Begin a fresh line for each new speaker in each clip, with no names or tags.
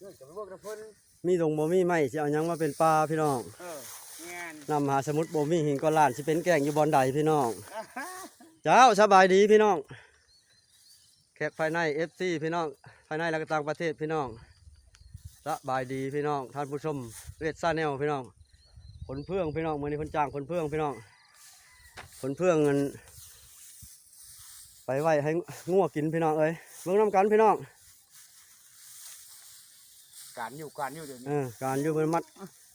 เรื่องจะไปเบิกน้ำเพิ่น
มีดงบ่มีไม้สิเอาหยังมาเป็นปลาพี่น้อง
เออน
นำมหาสมุทรบ่มีหินก้อนล้านสิเป็นแกล้งอยู่บอนใดพี่น้องเจ้าสบายดีพี่น้องแขกภายใน FC พี่น้องภายในและก็ต่างประเทศพี่น้องสบายดีพี่น้องท่านผู้ชมเวทซ่าแนวพี่น้องขนเพื่องพี่น้องเมื้อนี้เพิ่นจ้างขนเพื่องพี่น้องขนเพื่องเงินไปไว้ให้งัวกินพี่น้องเอ้ยเบิ่งนํกันพี่น้อง
การอยู่การอยู่เดี๋ยว
เอ
นี้
อการอยู่เพิ่นมัด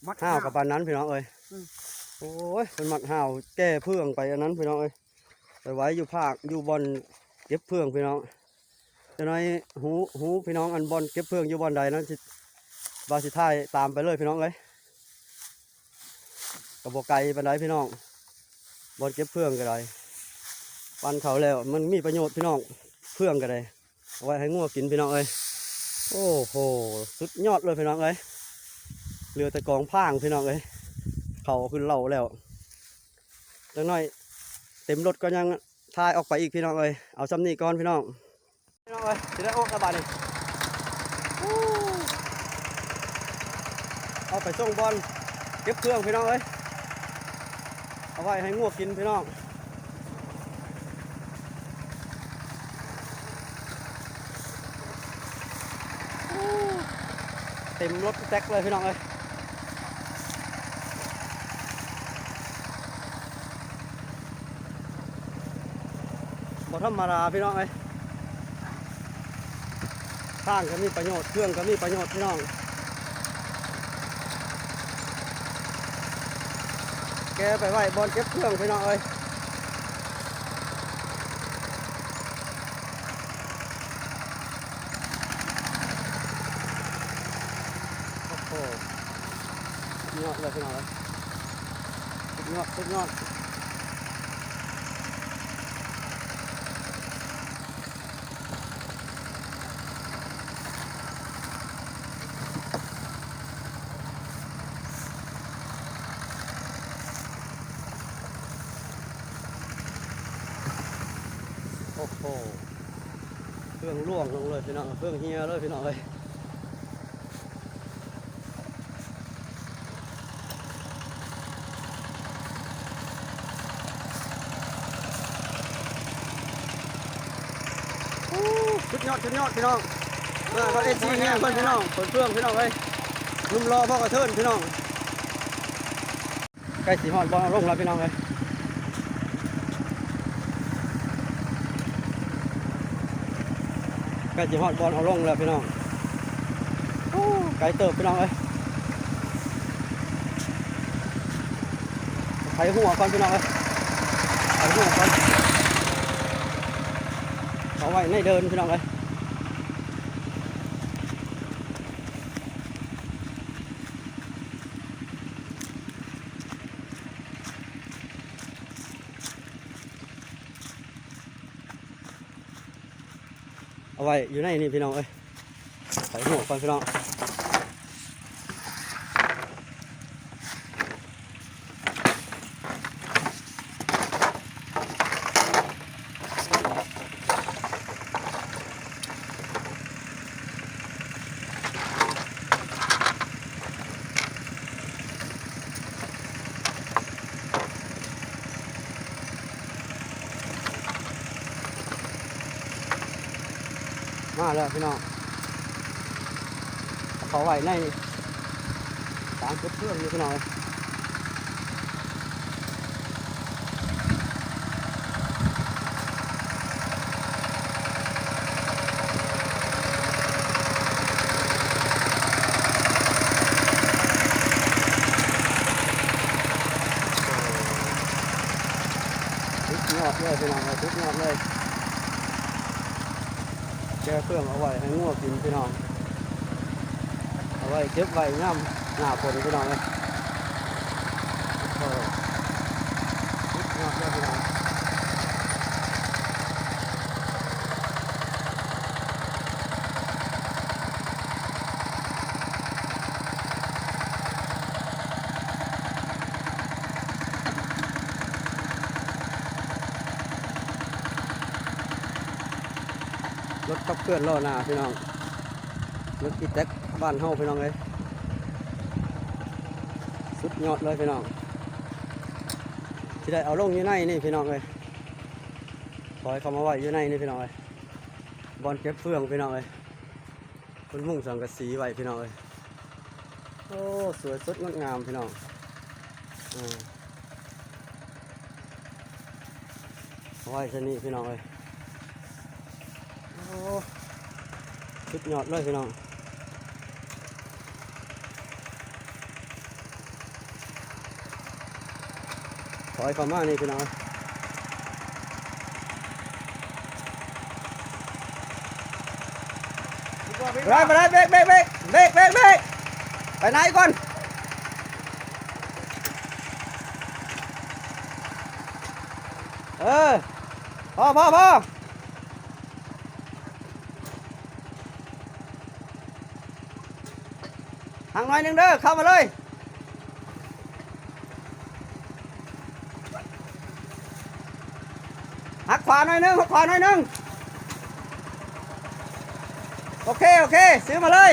มัด
ห้าวกับปานนั้นพี่น้องเอ้ย
อืม
โอ้ยเป็นหมัดห้าวแก้เพื่องไปอันนั้นพี่น้องเอ้ยไปไว้อยู่ภาคอยู่บอลเก็บเพื่องพี่น้องจะน้อยหูหูพี่น้องอันบอลเก็บเพื่องอยู่บอลใดนั้นสิบาสิท้ายตามไปเลยพี่น้องเอ้ยกระบอกไก่ปานใดพี่น้องบอลเก็บเพื่องก็ได้ปันเขาแล้วมันมีประโยชน์พี่น้องเพื่องก็ได้เอาไว้ให้งัวกินพี่น้องเอ้ย โอ้โห สุดยอดเลยพี่น้องเอ้ยเรือแต่กองพางพี่น้องเอ้ยเขาขึ้นเหล่าแล้วจังน้อย เต็มรถก็ยังทายออกไปอีกพี่น้องเอ้ยเอาซ้ำนี่ก่อนพี่น้อง พี่น้องเอ้ยจะได้โอ้กระบาดนี่เอาไปส่งบอลเก็บเครื่องพี่น้องเอ้ยเอาไว้ให้งวกกินพี่น้อง เต็มรถแท็กเลยพี่น้องเอ้ยบ่ธรรมดาพี่น้องเอ้ยข้างก็มีประโยชน์ เครื่องก็มีประโยชน์พี่น้องแกไปไหวบอลเก็บเครื่องพี่น้องเอ้ยโอ้โหสุด ยอดเลยพี่น้องเอ้ยสุดยอดสุดยอดโอ้โหเครื่องล่วงลงเลยพี่น้องเครื่องเฮียเลยพี่น้องเลย ชุดยอดชุดยอดพี่น้องเออก็เอซีเฮียเพื่อนพี่น้องเปิดเครื่องพี่น้องเลยลุมรอพ่อกระเทินพี่น้องใกล้สีหอดบอลลงแล้วพี่น้องเลยใกล้จะฮอดบอลเอาลงแล้วพี่น้องโอ้ไกลเติบพี่น้องเอ้ยไถหัวก่อนพี่น้องเอ้ยไถหัวก่อน เอาไว้ในเดินพี่น้องเลยเอาไว้อยู่ในนี่พี่น้องเอ้ยไถหัวก่อนพี่น้อง มาแล้วพี่น้องเอาเขาไว้ในนี่ตามเก็บเครื่อนอยู่พี่น้อง เอ้ยทุกยอดเลยพี่น้องเอาทุกงอดเลยแกเครื่องเอาไว้ให้งัวกินพี่น้อง เอาไว้เก็บไว้ย่ำหน้าฝนพี่น้องเลยโอ้โหทุกยอดเลยพี่น้องร ถขับเคลื่อนล้อหน้าพี่น้องรถอีแท็กบ้านเฮาพี่น้องเลยสุดยอดเลยพี่น้องที่ได้เอาลงอยู่ในนี่พี่น้องเลยปล่อยเขามาไว้อยู่ในนี่พี่น้องเลยบอลเก็บเฟืองพี่น้องเลยคนมุ่งสังกะสีไว้พี่น้องเลยโอ้สวยสดงดงามพี่น้องอ่าเอาไว้ชนีพี่น้องเลย โอ้สุดยอดเลยพี่น้องถอยเข้ามานี่พี่น้องไปไปเลยเบรกเบรกเบรกเบรกเบรกเบรกไปไหนก่อนเออพอพอพอ ห่างหน่อยหนึงเด้อเข้ามาเลยหักขวาหน่อยหนึงหักขวาหน่อยหนึงโอเค โอเคซื้อมาเลย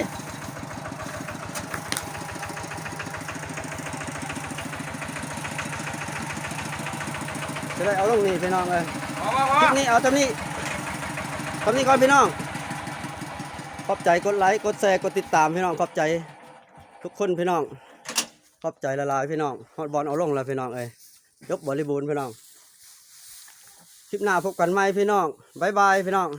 จะได้เอาลงนี่พี่น้องเลย
มามา
ค
มา
ลิปนี้เอาตำนี้ตำนี้ก่อนพี่น้อง ขอบใจกดไลค์ กดแชร์ กดติดตามพี่น้อง ขอบใจ ทุกคนพี่น้องขอบใจละลายพี่น้องฮอดบอลเอาลงแล้วพี่น้องเอ้ยยกบริบูรณ์พี่น้องคลิปหน้าพบกันใหม่พี่น้องบ๊ายบายพี่น้อง